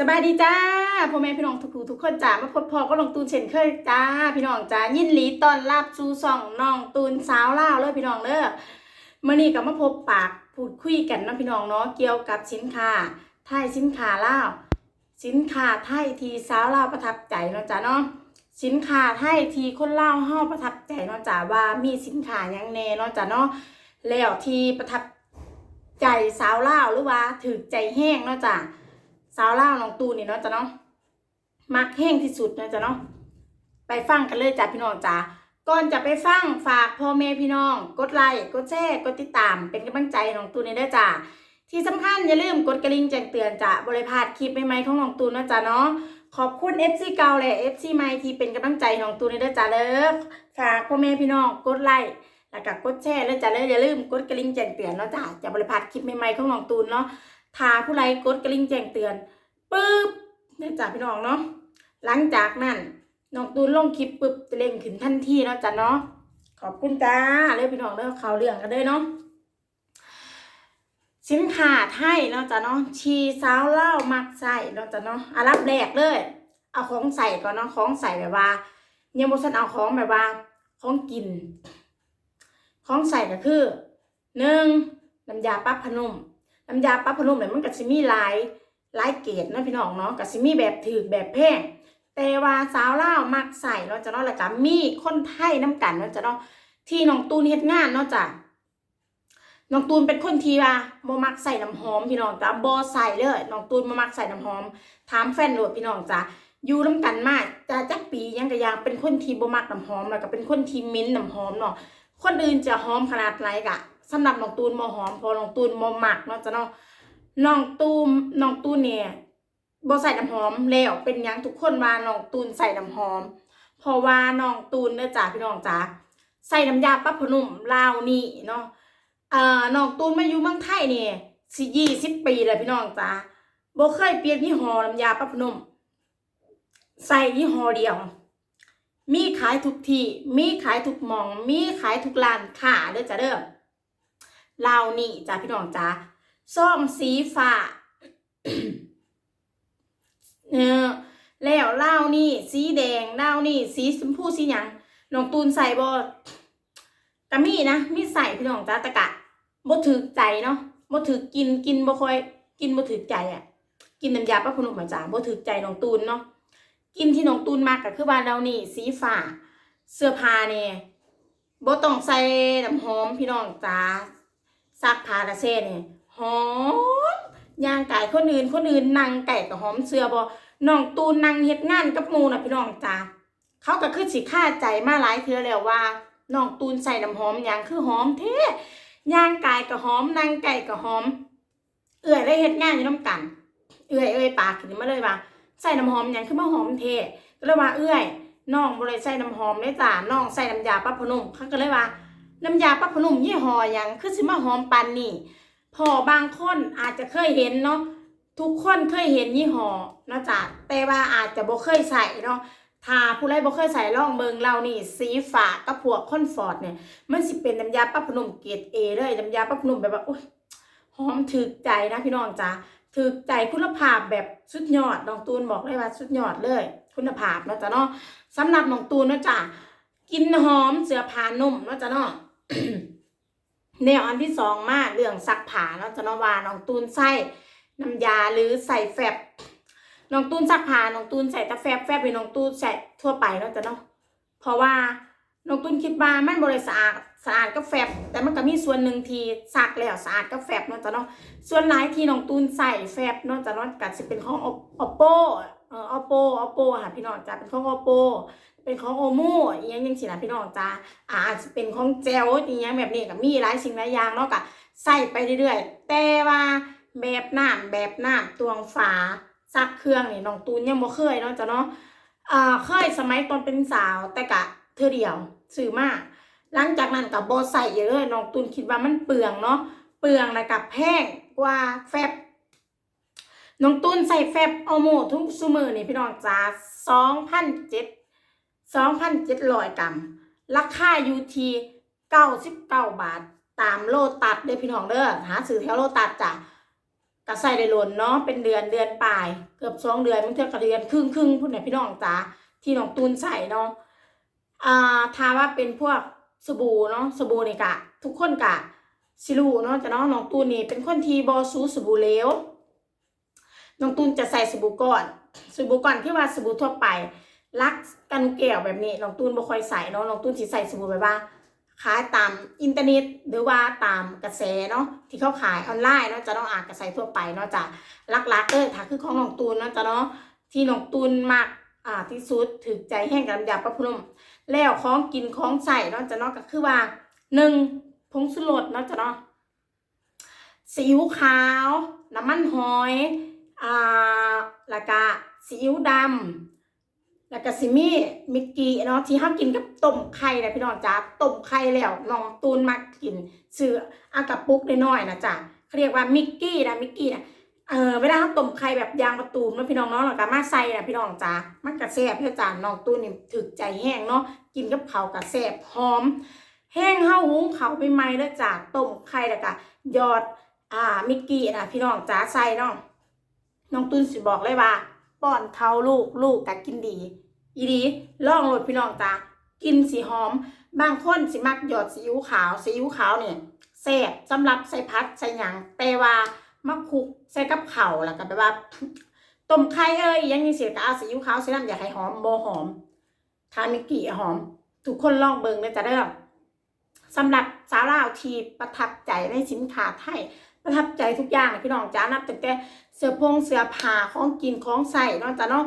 สบายดีจ้าพ่อแม่พี่น้องทุกผู้ทุกคนจ้ามาพบพอก็ลงตูนเช่นเคยจ้า พี่น้องจ้ายินหลีตอนรับสู่สองน้องตูนสาวล่าเลยพี่น้องเด้อมื่อนี้ก็มาพบปากพูดคุยกันนะพี่น้องเนาะเกี่ยวกับสินค้าไทยสินค้าล่าสินค้าไทยทีสาวล่าประทับใจเนาะจ้าเนาะสินค้าไทยทีคนล่าวเฮาประทับใจเนาะจ้าว่ามีสินค้ายังแน่เนาะจ้าเนาะแล้วทีประทับใจสาวล่าหรือว่าถือใจแห้งเนาะจ้า สาวล่าวน้องตูนนี่เนาะจ้ะเนาะมักแห้งที่สุดเนาะจ้ะเนาะไปฟังกันเลยจ้ะพี่น้องจ้าก่อนจะไปฟังฝากพ่อแม่พี่น้อง กดไลค์กดแชร์กดติดตาม เป็นกำลังใจน้องตูนนี่ด้วยจ้าที่สำคัญอย่าลืมกดกระดิ่งแจ้งเตือนจ้ะบริพาดคลิปใหม่ๆของน้องตูนเนาะจ้ะเนาะขอบคุณ FC เก่าและ FC ใหม่ที่เป็นกำลังใจน้องตูนนี่ด้วยจ้าเด้อฝากพ่อแม่พี่น้องกดไลค์แล้วก็กดแชร์แล้วจ้ะเด้ออย่าลืมกดกระดิ่งแจ้งเตือนเนาะจ้ะจะบริพาดคลิปใหม่ๆของน้องตูนเนาะ ถ้าผู้ใดกดกระดิ่งแจ้งเตือนปึ๊บเนี่ยจ้ะพี่น้องเนาะหลังจากนั้นน้องตูนลงคลิปปึ๊บจะเล่งขึ้นทันทีเนาะจ้ะเนาะขอบคุณจ้าเลยพี่น้องเด้อเขาวเรื่องกันเลยเนาะสินค้าไทยเนาะจ้ะเนาะชีสาวเล่ามักใส่เนาะจ้ะเนาะอารับแรกเลย เอาของใส่ก่อนเนาะของใส่แบบว่ายังบ่ทันเอาของแบบว่า ของกิน ของใส่ก็คือหนึ่งน้ำยาปรับพนุ่ม น้ำยาปรับพนุ่มเนี่ยมันก็สิมีหลายลายเกรดเนาะพี่น้องเนาะก็สิมี่แบบถือแบบแพงแต่ว่าสาวเล่ามักใส่เนาะจ้ะเนาะแล้วก็มีคนไทยน้ำกันเนาะจ้ะเนาะที่น้องตูนเฮ็ดงานเนาะจ้ะน้องตูนเป็นคนที่ว่าบ่มักใส่น้ำหอมพี่น้องจ้ะบ่ใส่เลยน้องตูนบ่มักใส่น้ำหอม ถามแฟนโหลดพี่น้องจ้ะอยู่น้ำกันมาจะจักปียังก็ยังเป็นคนที่บ่มักน้ำหอมแล้วก็เป็นคนที่มิ้นน้ำหอมเนาะคนอื่นจะหอมขนาดไหนกะ สำหรับน้องตูนบ่หอม พอน้องตูนบ่มักเนาะจ้ะเนาะน้องตูมน้องตูนเนี่ยบ่ใส่น้ำหอมแล้วเป็นยังทุกคนว่าน้องตูนใส่น้ำหอม เพราะว่าน้องตูนเด้อจ้าพี่น้องจ้าใส่น้ำยาปรับผ้านุ่มลาวนี่เนาะอ่าน้องตูนมาอยู่เมืองไทยเนี่ยสิยี่สิบปีเลยพี่น้องจ้าบ่เคยเปลี่ยนยี่ห้อน้ำยาปรับผ้านุ่มใส่ยี่ห้อเดียว มีขายทุกที่ มีขายทุกหมอง มีขายทุกร้านค้าเด้อจ้าเด้อ ลาวนี่จ้าพี่น้องจ้าส้มสีฟ้าเออแล้วเหล้านี่ สีแดงเหล้านี่ สีชมพูสีหยังน้องตูนใส่บ่กะมีนะมีใส่พี่น้องจ้าตะกะบ่ถึกใจเนาะบ่ถึกกินกินบ่ค่อย กินบ่ถึกใจอะ กินน้ำยาปะพนุมาจ้าบ่ถึกใจน้องตูนเนาะกินที่น้องตูนมากก็คือว่าเรานี่ สีฟ้าเสื้อผ้าเนี่ยบ่ต้องใส่น้ำหอมพี่น้องจ้า ซักผ้าละเซ่เนี่ยหอมย่างไก่คนอื่นคนอื่นนั่งไก่กับหอมเสือบอน้องตูนนั่งเฮ็ดงานกับมูนะพี่น้องจ้าเขาก็คือสิค่าใจมาหลายเทื่อแล้วว่าน้องตูนใส่น้ำหอมอย่างคือหอมเท่ย่างไก่กับหอมนั่งไก่กับหอม เอื่อยได้เฮ็ดงานอยู่น้ำกัน เอื่อยเอ้ยปากขึ้นมาเลยว่าใส่น้ำหอมอย่างคือมาหอมเท่ก็เลยว่าเอื่อยน้องบ่ได้ใส่น้ำหอมเลยจ้าน้องใส่น้ำยาปรับผ้านุ่มเขาก็เลยว่า น้ำยาปรับผ้านุ่มยี่ห้อหยังคือสิมาหอมปานนี้พอบางคนอาจจะเคยเห็นเนาะทุกคนเคยเห็นยี่ห้อนะจ้ะแต่ว่าอาจจะบ่เคยใส่เนาะถ้าผู้ใดบ่เคยใส่ลองเบิงเรานี่สีฟ้ากับพวกคอนฟอร์ตเนี่ย มันสิเป็นน้ำยาปรับผ้านุ่มเกรดเอเลยน้ำยาปรับผ้านุ่มแบบว่าอุ้ยหอมถึกใจนะพี่น้องจ้ะถึกใจคุณภาพแบบสุดยอดน้องตูนบอกเลยว่าสุดยอดเลย คุณภาพนะจ้ะเนาะสำหรับน้องตูนนะจ้ะกินหอมเสือผานุ่มนะจ้ะเนาะ แนวอันที่สองมาเรื่องซักผ้าเนาะจะนวาน้องตูนใส่น้ำยาหรือใส่แฟบน้องตูนซักผ้าน้องตูนใส่ต่แฟบแฟบเป็นน้องตูนใส่ทั่วไปเนาะจะเนาะเพราะว่าน้องตูนคิดว่ามันบริสะอาดสะอาดก็แฟบ แต่มันก็มีส่วนหนึ่งที่ซักแล้วสะอาดก็แฟบเนาะจะเนาะส่วนหลายที่น้องตูนใส่แฟบเนาะจะเนาะก็จะเป็นของ oppo เอ่อ oppo oppo ค่ะพี่น้องจ้ะเป็นของ oppo เป็นของโอโม่อีกอย่างยังสินะพี่น้องจ้าอาจจะเป็นของเจลอีกอย่างแบบนี้ก็มีหลายสิ่งหลายอย่างเนาะก็ใส่ไปเรื่อยๆ แต่ว่าแบบน้ำแบบน้ำตวงฝาซักเครื่องนี่น้องตูนยังบ่เคยเนาะจ้ะเนาะอ่าเคยสมัยตอนเป็นสาวแต่กะเธอเดียวซื้อมาหลังจากนั้นกับโบใส่เยอะเลยน้องตูนคิดว่ามันเปลืองเนาะเปลืองแล้วกับแพงกว่าแฟบน้องตูนใส่แฟบโอโมทุกซูมือนี่พี่น้องจ้าสองพันเจ็ด สองพันเจ็ดร้อยกรัม ราคาอยู่ที่เก้าสิบาท ตามโลตัดเด้พี่น้องเด้อหาซื้อแถวโลตัดจ้ะก็ใส่ได้หล่นเนาะเป็นเดือนเดือนปลาย เกือบสองเดือนบางเทื่อก็เดือนครึ่งครึ่งพุ่นน่ะพี่น้องจ๋าที่น้องตูนใส่เนาะอ่าถ้าว่าเป็นพวกสบู่เนาะสบู่นี่กะ ทุกคนกะสิรู้เนาะจะเนาะน้องตูนนี่เป็นคนที่บ่สูสบู่เลวน้องตูนจะใส่สบู่ก้อนสบู่ก้อนที่ว่าสบู่ทั่วไป ลักกันแก้วแบบนี้น้องตูนบ่ค่อยใส่เนาะน้องตูนสิใส่สบู่แบบว่า ขายตามอินเทอร์เน็ต หรือว่าตามกระแสเนาะที่เขาขายออนไลน์เนาะจะต้องอ่านกระแสทั่วไปเนาะจะลักๆเออถ้าคือของน้องตูนเนาะจะเนาะที่น้องตูนมากอ่าที่สุดถึกใจแห้งกับน้ำยาประพรมแล้วของกินของใส่เนาะจะเนาะก็คือว่าหนึ่งผงสุรสเนาะจะเนาะซีอิ๊วขาว น้ำมันหอยอ่าล้วก็ซีอิ๊วดำ แล้วก็ซิมีมิกกี้เนาะที่ห้ากินกับต้มไข่นะพี่น้องจ้าต้มไข่แล้วน้องตูนมักกินซื้ออากระปุกน้อยๆนะจ้ะเขาเรียกว่ามิกกี้นะมิกกี้นะเออเวลาเขาต้มไข่แบบยางประตูมเนาะพี่น้องเนาะแล้วก็มาใส่นะพี่น้องจ้ามันกระแซ่บเพื่อจาน้องตูนนี่ถึกใจแห้งเนาะกินกับเขากระแซ่บหอม แห้งเฮาหุงเขาไปไหมแล้วจ้าต้มไข่แล้วก็ยอดอ่ามิกกี้นะพี่น้องจ้าใส่เนาะน้องตูนสิบอกเลยว่า ป้อนเขาลูกลูกก็กินดี อีดีล่องโหลดพี่น้องจ้ากินสีหอม บางคนสิมักหยอดซีอิ๊วขาวซีอิ๊วขาวเนี่ยแซ่บสำหรับใส่พัดใส่หยังแต่ว่ามักคุกใส่กับข้าแล้วก็แบบว่าต้มไข่เอ้ยยังนี้เสียก็เอาซีอิ๊วขาวใส่น้ำอยากให้หอมโบหอมทามิกี่หอม ทุกคนลองเบิ่งเลยจ้ะเด้อสำหรับสาวลาวที่ประทับใจในสินค้าไทย ประทับใจทุกอย่างเลยพี่น้องจ้านับตั้งแต่เสื้อพงเสื้อผ้าของกินของใส่เนาะจ้ะเนาะ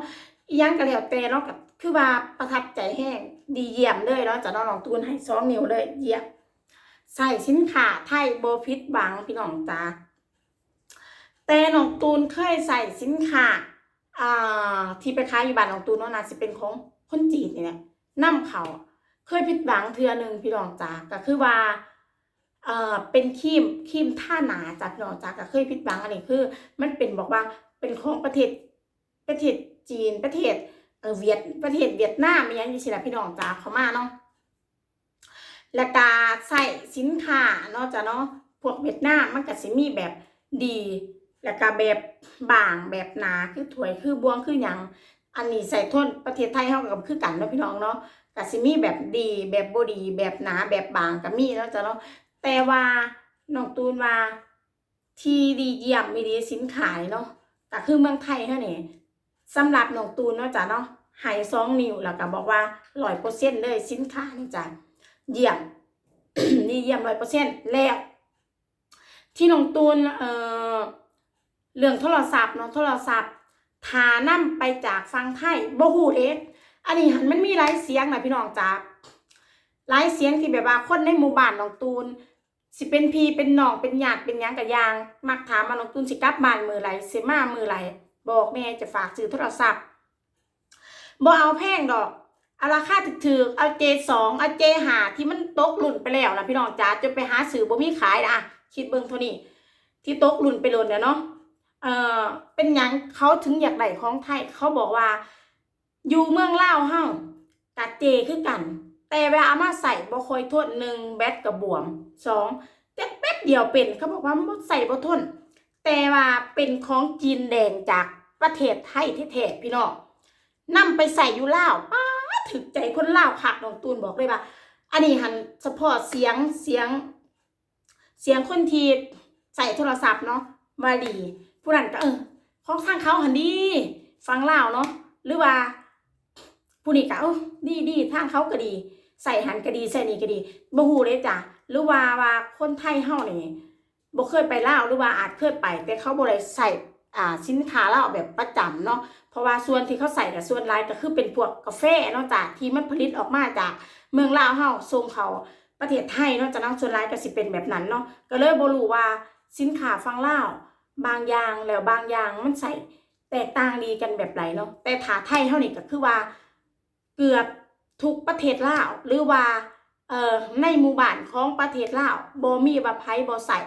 อีหยังก็แล้วแต่เนาะกับคือว่าประทับใจแห้งดีเยี่ยมเลยเนาะจะน้องน้องตูนให้สองนิ้วเลยเยี่ยมใส่สินค้าไทยโบฟิตบังพี่น้องจ้าแต่น้องตูนเคยใส่สินค้าอ่าที่ไปขายอยู่บ้านน้องตูนเนาะน่าจะเป็นของคนจีนนี่แหละนํเขาเคยผิดหวังเทือหนึ่งพี่น้องจ้าก็คือว่า เอ่อเป็นครีมครีมท่าหนาจาพี่น้องจ้าก็เคยผิดหวังอันนี้คือ มันเป็นบอกว่าเป็นของประเทศประเทศจีนประเทศเออเวียดประเทศเวียดนามอหยังนี่สิละพี่น้องจ้าเขามาเนาะแล้วก็ใส่สินค้าเนาะจ้ะเนาะพวกเวียดนามมันก็สิมีแบบดี แล้วก็แบบบางแบบหนาคือถวยคือบวงคือหยังอันนี้ใส่ทนประเทศไทยเฮากับคือกันเนาะพี่น้องเนาะก็สิมีแบบดีแบบบดีแบบหนาแบบบางก็มีเนาะจ้ะเนาะ แต่ว่าน้องตูนว่าที่ดีเยี่ยมมีดีสินขายเนาะก็คือเมืองไทยเท่านี้สำหรับน้องตูนเนาะจ้ะเนาะหายสองนิ้วแล้วก็บอกว่าร้อยเปอร์เซ็นต์เลยสินค้านี่จ้ะเยี่ยมนี่เยี่ยมร้อยเปอร์เซ็นต์แล้วที่น้องตูนเอ่อเรื่องโทรศัพท์เนาะโทรศัพท์ทานํไปจากฟังไทยบ่ฮู้เด้อันนี้หันมันมีหลายเสียงนะพี่น้องจ้าหลายเสียงที่แบบว่าคนในหมู่บ้านน้องตูน สิเป็นพี่เป็นน้องเป็นญาติเป็นยังกับยาง มักถามมาน้องตูนสิกลับบ้านมือไรสิมามือไรบอกแม่จะฝากซื้อโทรศัพท์บ่เอาแพงดอกเอาราคาถึกๆเอาเจสองเอาเจหาที่มันตกหลุ่นไปแล้วนะพี่น้องจ๋าจะไปหาซื้อบ่มีขายนะคิดเบิ่งเท่านี้ ที่ตกหลุ่นไปหล่นเนี่ยเนาะเออเป็นยังเขาถึงอยากได้ของไทย เขาบอกว่า อยู่เมืองเล่าเฮากะเจคือกัน แต่เวลามาใส่บ่ค่อยโทนหนึ่งแบตกับบวมสอง เดียวเป็นเขาบอกว่ามันใส่บ่ทน แต่ว่าเป็นของจีนแดงจากประเทศไทยแท้ๆพี่น้องนำไปใส่อยู่ลาวป้าถึกใจคนลาวคักน้องตูนบอกเลยว่า อันนี้หันเฉพาะเสียงเสียง เสียงคนที่ใส่โทรศัพท์เนาะมาดีผู้นั้นก็เออของทางเขาหันดีฟังลาวเนาะหรือว่าผู้นี้ก็เออดีดีทางเขาก็ดี ใส่หันก็ดีใส่นี่ก็ดีบ่ฮู้เลยจ้ะ หรือว่าว่าคนไทยเฮานี่บ่เคยไปลาวหรือว่าอาจเคยไป แต่เขาบ่ได้ใส่อ่าสินค้าลาวแบบประจำเนาะเพราะว่าส่วนที่เขาใส่กับส่วนหลายก็คือเป็นพวกกาแฟเนาะจ้ะที่มันผลิตออกมาจากเมืองลาวเฮาส่งเขาประเทศไทยเนาะจะนำส่วนหลายก็สิเป็นแบบนั้นเนาะก็เลยบ่รู้ว่าสินค้าฟังลาวบางอย่างแล้วบางอย่างมันใส่แตกต่างดีกันแบบไหนเนาะแต่ถาไทยเฮานี่ก็คือว่าเกือบทุกประเทศลาวหรือว่า เอ่อในหมู่บ้านของประเทศลาวบ่มีว่าไผบ่ใส่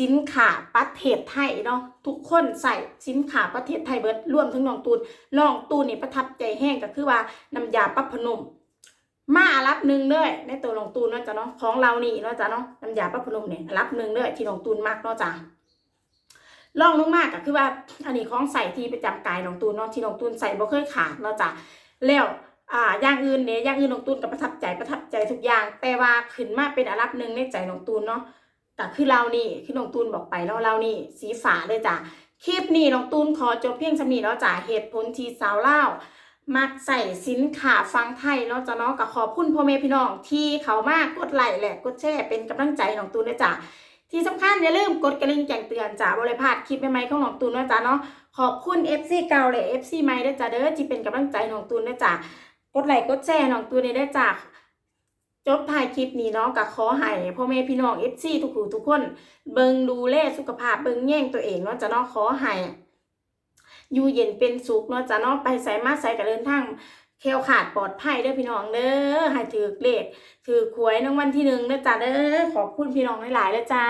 สินค้าประเทศไทยเนาะทุกคนใส่สินค้าประเทศไทยเบิดรวมถึงน้องตูนน้องตูนนี่ประทับใจแห้งก็คือว่าน้ำยาปรับพนมมารับหนึ่งเด้อในตัวน้องตูนเนาะจ้ะเนาะของเรานี่เนาะจ้ะเนาะน้ำยาปรับพนมเนี่ยรับหนึ่งเด้อที่น้องตูนมากเนาะจ้ะลองลงมากก็คือว่าอันนี้ของใส่ที่ประจำกายน้องตูนเนาะที่น้องตูนใส่บ่เคยขาดเนาะจ้ะแล้ว อ่าอย่างอื่นเนี่ยอย่างอื่นน้องตูนก็ประทับใจประทับใจทุกอย่าง แต่ว่าขึ้นมาเป็นอันดับหนึ่งในใจน้องตูนเนาะก็คือเรานี่คือน้องตูนบอกไปเนาะเรานี่สีฝาเลยจ้ะคลิปนี้น้องตูนขอจบเพียงสำนี้เนาจ้ะเหตุผลที่สาวเล่ามักใส่สินค้าฟังไทยเนาะจ้ะเนาะก็ขอบคุณพ่อแม่พี่น้องที่เขามากกดไลค์และกดแชร์เป็นกำลังใจน้องตูนด้วยจ้ะที่สำคัญอย่าลืมกดกระดิ่งแจ้งเตือนจ้าบริพาดคลิปใหม่ๆของน้องตูนนะจ๊ะเนาะขอบคุณ FC เก่าและ FC ใหม่ด้วยจ้าเด้อที่เป็นกำลังใจน้องตูนนะจ๊ะ กดไลค์กดแชร์น้องตูนเนี่ยได้จ้าจบถ่ายคลิปนี้เนาะก็ขอให้พ่อแม่พี่น้อง FC ทุกผู้ทุกคน เบิงดูแลสุขภาพเบิงแย่งตัวเองเนาะจะเนาะขอให้อยู่เย็นเป็นสุขเนาะจะเนาะไปใส่มาใส่กับเดินทางแคล้วขาดปลอดภัยเด้อพี่น้องเด้อให้ถือเลขถือหวยรางวัลที่หนึ่งนะจ๊ะเด้อขอบคุณพี่น้องหลายๆเลยจ้า